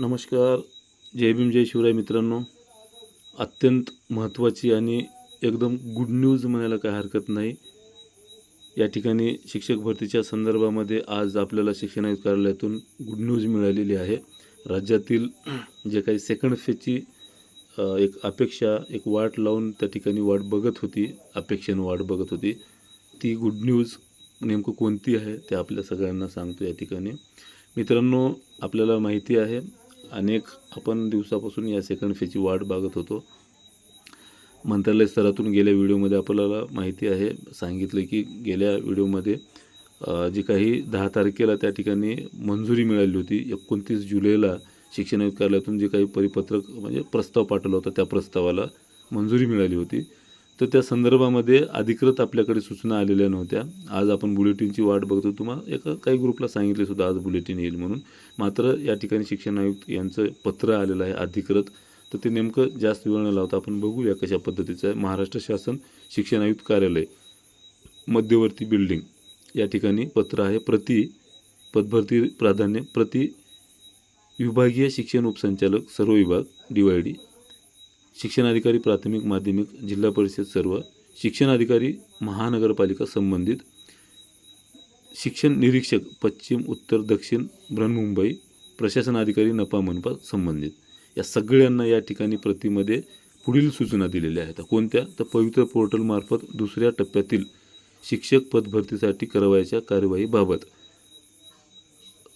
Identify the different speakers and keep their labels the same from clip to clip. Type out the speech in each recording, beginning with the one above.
Speaker 1: नमस्कार. जय भीम जय शिवराय मित्रांनो. अत्यंत महत्त्वाची आणि एकदम गुड न्यूज म्हणायला काय हरकत नाही. या ठिकाणी शिक्षक भरतीच्या संदर्भामध्ये आज आपल्याला शिक्षण आयुक्त कार्यालयातून गुड न्यूज मिळालेली आहे. राज्यातील जे काही सेकंड फेजची एक अपेक्षा एक वाट लावून त्या ठिकाणी वाट बघत होती अपेक्षेनं वाट बघत होती. ती गुड न्यूज नेमकं कोणती आहे ते आपल्या सगळ्यांना सांगतो या ठिकाणी. मित्रांनो आपल्याला माहिती आहे अनेक आपण दिवसापासून या सेकंड फेजची वाट बघत होतो. मंत्रालय स्तरातून गेल्या व्हिडिओमध्ये आपल्याला माहिती आहे सांगितलं की गेल्या व्हिडिओमध्ये जी काही दहा तारखेला त्या ठिकाणी मंजुरी मिळाली होती एकोणतीस जुलैला शिक्षण आयुक्त कार्यालयातून जे काही परिपत्रक म्हणजे प्रस्ताव पाठवला होता त्या प्रस्तावाला मंजुरी मिळाली होती. तर त्या संदर्भामध्ये अधिकृत आपल्याकडे सूचना आलेल्या नव्हत्या. आज आपण बुलेटिनची वाट बघतो. तुम्हाला एका काही ग्रुपला सांगितले सुद्धा आज बुलेटिन येईल म्हणून. मात्र या ठिकाणी शिक्षण आयुक्त यांचं पत्र आलेलं आहे अधिकृत. तर ते नेमकं जास्त वेळ न लावता आपण बघूया कशा पद्धतीचं आहे. महाराष्ट्र शासन शिक्षण आयुक्त कार्यालय मध्यवर्ती बिल्डिंग या ठिकाणी पत्र आहे. प्रति पदभरती प्राधान्य प्रति विभागीय शिक्षण उपसंचालक सर्व विभाग डी वाय डी शिक्षणाधिकारी प्राथमिक माध्यमिक जिल्हा परिषद सर्व शिक्षणाधिकारी महानगरपालिका संबंधित शिक्षण निरीक्षक पश्चिम उत्तर दक्षिण बृहन्मुंबई प्रशासनाधिकारी नपा मनपा संबंधित. या सगळ्यांना या ठिकाणी प्रतिमध्ये पुढील सूचना दिलेल्या आहेत. कोणत्या? तर पवित्र पोर्टलमार्फत दुसऱ्या टप्प्यातील शिक्षक पदभरतीसाठी करावयाच्या कार्यवाहीबाबत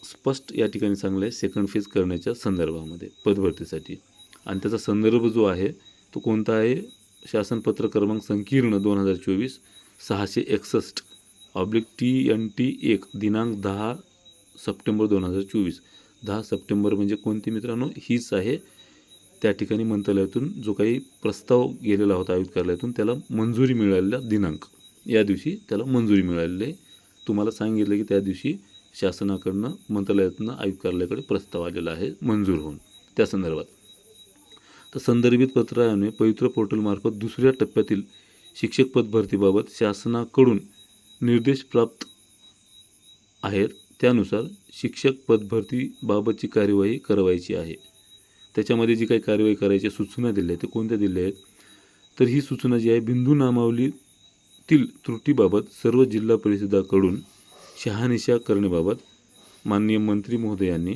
Speaker 1: स्पष्ट या ठिकाणी चांगलं आहे सेकंड फेज करण्याच्या संदर्भामध्ये पदभरतीसाठी आणि त्याचा संदर्भ जो आहे तो कोणता आहे शासनपत्र क्रमांक संकीर्ण दोन हजार चोवीस सहाशे एकसष्ट ऑब्लिक टी एन टी एक दिनांक दहा सप्टेंबर दोन हजार चोवीस. दहा सप्टेंबर म्हणजे कोणती मित्रांनो? हीच आहे त्या ठिकाणी मंत्रालयातून जो काही प्रस्ताव गेलेला होता आयुक्त कार्यालयातून त्याला मंजुरी मिळालेला दिनांक. या दिवशी त्याला मंजुरी मिळालेली. आहे तुम्हाला सांगितलं की त्या दिवशी शासनाकडनं मंत्रालयातून आयुक्त कार्यालयाकडे प्रस्ताव आलेला आहे मंजूर होऊन. त्या संदर्भात. तर संदर्भित पत्राने पवित्र पोर्टलमार्फत दुसऱ्या टप्प्यातील शिक्षक पद भरतीबाबत शासनाकडून निर्देश प्राप्त आहेत. त्यानुसार शिक्षक पदभरतीबाबतची कार्यवाही करावायची आहे. त्याच्यामध्ये जी काही कार्यवाही करायची सूचना दिल्या आहेत. ते कोणत्या दिल्या आहेत? तर ही सूचना जी आहे बिंदू नामावलीतील त्रुटीबाबत सर्व जिल्हा परिषदाकडून शहानिशा करण्याबाबत माननीय मंत्री महोदयांनी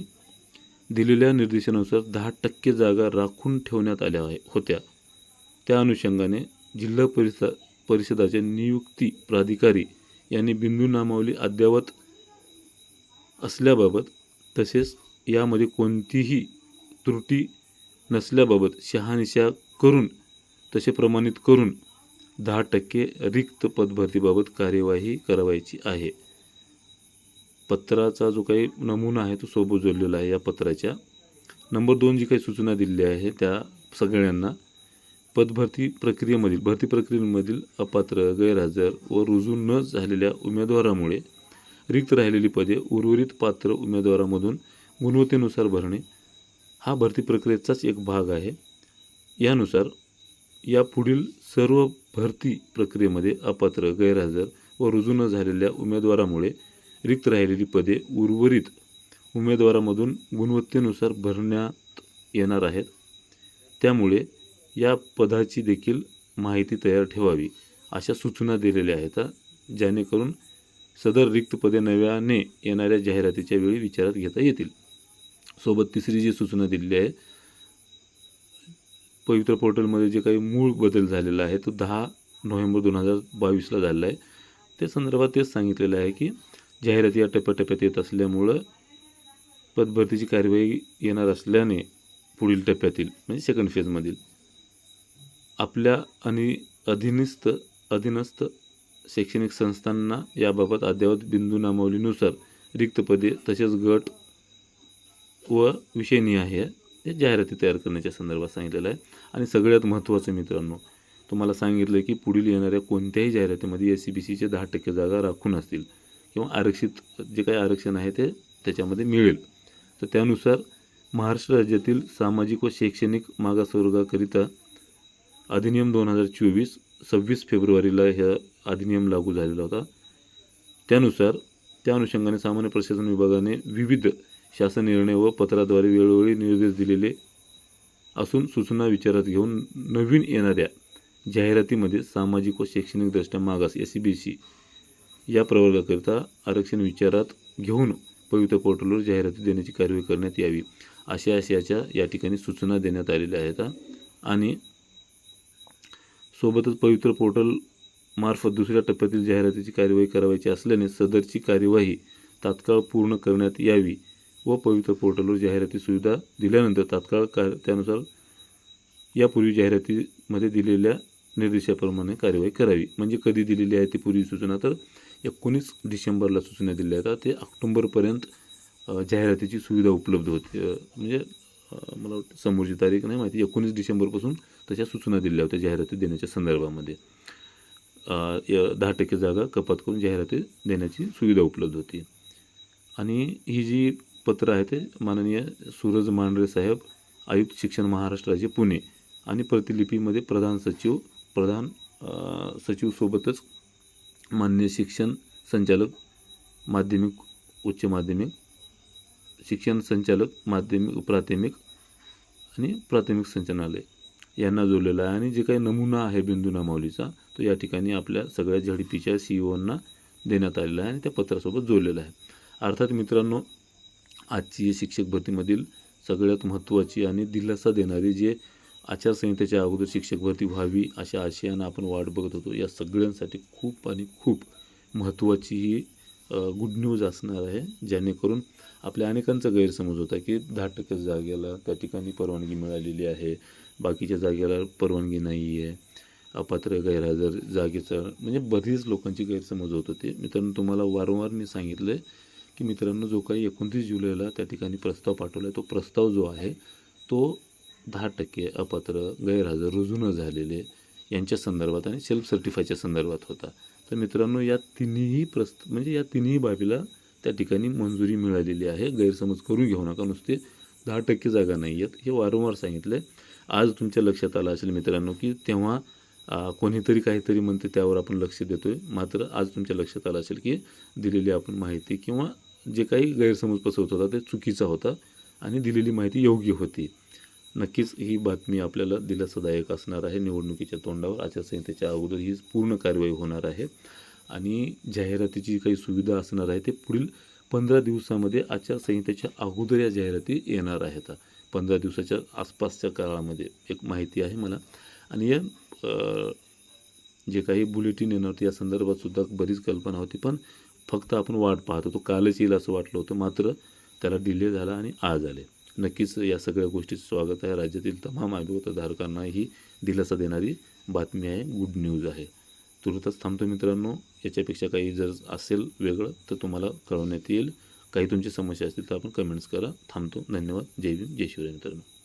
Speaker 1: दिलेल्या निर्देशानुसार दहा टक्के जागा राखून ठेवण्यात आल्या आहे होत्या. त्या अनुषंगाने जिल्हा परिषद परिषदाचे नियुक्ती प्राधिकारी यांनी बिंदू नामावली अद्ययावत असल्याबाबत तसेच यामध्ये कोणतीही त्रुटी नसल्याबाबत शहानिशा करून तसे प्रमाणित करून दहा टक्के रिक्त पदभरतीबाबत कार्यवाही करावायची आहे. पत्राचा जो काही नमुना आहे तो सोबत जोडलेला आहे या पत्राच्या. नंबर दोन जी काही सूचना दिलेल्या आहे त्या सगळ्यांना पदभरती प्रक्रियेमधील भरती प्रक्रियेमधील अपात्र गैरहजर व रुजू न झालेल्या उमेदवारामुळे रिक्त राहिलेली पदे उर्वरित पात्र उमेदवारामधून गुणवत्तेनुसार भरणे हा भरती प्रक्रियेचाच एक भाग आहे. यानुसार या पुढील सर्व भरती प्रक्रियेमध्ये अपात्र गैरहजर व रुजू न झालेल्या उमेदवारामुळे रिक्त राहिलेली पदे उर्वरित उमेदवारामधून गुणवत्तेनुसार भरण्यात येणार आहेत. त्यामुळे या पदाची देखील माहिती तयार ठेवावी अशा सूचना दिलेल्या आहेत जेणेकरून सदर रिक्त पदे नव्याने येणाऱ्या जाहिरातीच्या वेळी विचारात घेता येतील. सोबत तिसरी जी सूचना दिलेली आहे पवित्र पोर्टलमध्ये जे काही मूळ बदल झालेला आहे तो दहा नोव्हेंबर दोन हजार बावीसला झालेला आहे. त्या संदर्भात तेच सांगितलेलं आहे की जाहिराती या टप्प्याटप्प्यात येत असल्यामुळं पदभरतीची कार्यवाही येणार असल्याने पुढील टप्प्यातील म्हणजे सेकंड फेजमधील आपल्या आणि अधीनस्थ अधीनस्थ शैक्षणिक संस्थांना याबाबत अद्ययावत बिंदू नामावलीनुसार रिक्त पदे तसेच गट व विषयनिहाय हे जाहिराती तयार करण्याच्या संदर्भात सांगितलेलं आहे. आणि सगळ्यात महत्त्वाचं मित्रांनो तुम्हाला सांगितलं की पुढील येणाऱ्या कोणत्याही जाहिरातीमध्ये एस सी बी सीच्या दहा टक्के जागा राखून असतील. किंवा आरक्षित जे काही आरक्षण आहे ते त्याच्यामध्ये मिळेल. तर त्यानुसार महाराष्ट्र राज्यातील सामाजिक व शैक्षणिक मागासवर्गाकरिता अधिनियम दोन हजार चोवीस सव्वीस फेब्रुवारीला ह्या अधिनियम लागू झालेला होता. त्यानुसार त्या अनुषंगाने सामान्य प्रशासन विभागाने विविध शासन निर्णय व पत्राद्वारे वेळोवेळी निर्देश दिलेले असून सूचना विचारात घेऊन नवीन येणाऱ्या जाहिरातीमध्ये सामाजिक व शैक्षणिकदृष्ट्या मागास एस सी बी सी या प्रवर्गाकरिता आरक्षण विचारात घेऊन पवित्र पोर्टलवर जाहिराती देण्याची कार्यवाही करण्यात यावी अशा आशयाच्या या ठिकाणी सूचना देण्यात आलेल्या आहेत. आणि सोबतच पवित्र पोर्टल मार्फत दुसऱ्या टप्प्यातील जाहिरातीची कार्यवाही करावायची असल्याने सदरची कार्यवाही तात्काळ पूर्ण करण्यात यावी व पवित्र पोर्टलवर जाहिराती सुविधा दिल्यानंतर तात्काळ का त्यानुसार यापूर्वी जाहिरातीमध्ये दिलेल्या निर्देशाप्रमाणे कार्यवाही करावी. म्हणजे कधी दिलेली आहे ती पूर्वी सूचना तर एकोणीस डिसेंबरला सूचना दिल्या होत्या ते ऑक्टोंबरपर्यंत जाहिरातीची सुविधा उपलब्ध होती. म्हणजे मला वाटतं समोरची तारीख नाही माहिती. एकोणीस डिसेंबरपासून तशा सूचना दिल्या होत्या जाहिराती देण्याच्या संदर्भामध्ये. य- दहा टक्के जागा कपात करून जाहिराती देण्याची सुविधा उपलब्ध होती. आणि ही जी पत्र आहे ते माननीय सूरज मांढरे साहेब आयुक्त शिक्षण महाराष्ट्र राज्य पुणे आणि प्रतिलिपीमध्ये प्रधान सचिव प्रधान सचिवसोबतच मान्य शिक्षण संचालक माध्यमिक उच्च माध्यमिक शिक्षण संचालक माध्यमिक प्राथमिक आणि प्राथमिक संचालनालय यांना जोडलेला आहे. आणि जे काही नमुना आहे बिंदू नामावलीचा तो या ठिकाणी आपल्या सगळ्या झडपीच्या सी ओंना देण्यात आलेला आहे आणि त्या पत्रासोबत जोडलेला आहे. अर्थात मित्रांनो आजची शिक्षक भरतीमधील सगळ्यात महत्त्वाची आणि दिलासा देणारी जे आचारसंहितेच्या अगोदर शिक्षक भरती व्हावी अशा आशयानं आपण वाट बघत होतो. या सगळ्यांसाठी खूप आणि खूप महत्त्वाची ही गुड न्यूज असणार आहे जेणेकरून आपल्या अनेकांचा गैरसमज होता की दहा टक्के जागेला त्या ठिकाणी परवानगी मिळालेली आहे बाकीच्या जागेला परवानगी नाही आहे अपात्र गैरहजर जागेचं म्हणजे बरीच लोकांची गैरसमज होत होते. मित्रांनो तुम्हाला वारंवार मी सांगितलं आहे की मित्रांनो जो काही एकोणतीस जुलैला त्या ठिकाणी प्रस्ताव पाठवला आहे तो प्रस्ताव जो आहे तो दहा टक्के अपात्र गैरहजर रुजू न झालेले यांच्या संदर्भात आणि सेल्फ सर्टिफायच्या संदर्भात होता. तर मित्रांनो या तिन्ही प्रस्त म्हणजे या तिन्ही बाबीला त्या ठिकाणी मंजुरी मिळालेली आहे. गैरसमज करून घेऊ नका नुसते. दहा टक्के जागा नाही आहेत हे वारंवार सांगितलं आहे आज तुमच्या लक्षात आलं असेल मित्रांनो की तेव्हा कोणीतरी काहीतरी म्हणते त्यावर आपण लक्ष देतो आहे मात्र आज तुमच्या लक्षात आलं असेल की दिलेली आपण माहिती किंवा जे काही गैरसमज पसरत होता ते चुकीचा होता आणि दिलेली माहिती योग्य होती. नक्कीच ही बातमी आपल्याला दिलासादायक असणार आहे. निवडणुकीच्या तोंडावर आचारसंहितेच्या अगोदर ही पूर्ण कारवाई होणार आहे. आणि जाहिरातीची जी काही सुविधा असणार आहे ते पुढील पंधरा दिवसामध्ये आचारसंहितेच्या अगोदर या जाहिराती येणार आहेत. पंधरा दिवसाच्या आसपासच्या काळामध्ये एक माहिती आहे मला. आणि या जे काही बुलेटिन येणार होते या संदर्भातसुद्धा बरीच कल्पना होती पण फक्त आपण वाट पाहत. होतो कालच येईल असं वाटलं होतं. मात्र त्याला डिले झाला आणि आज आले नक्कीच या सगळ्या गोष्टीचं स्वागत आहे. राज्यातील तमाम धारकांना ही दिलासा देणारी बातमी आहे. गुड न्यूज आहे. तुर्तच थांबतो मित्रांनो. याच्यापेक्षा काही जर असेल वेगळं तर तुम्हाला कळवण्यात येईल. काही तुमची समस्या असतील तर आपण कमेंट्स करा. थांबतो. धन्यवाद. जय भीम. जय शिवराय मित्रांनो.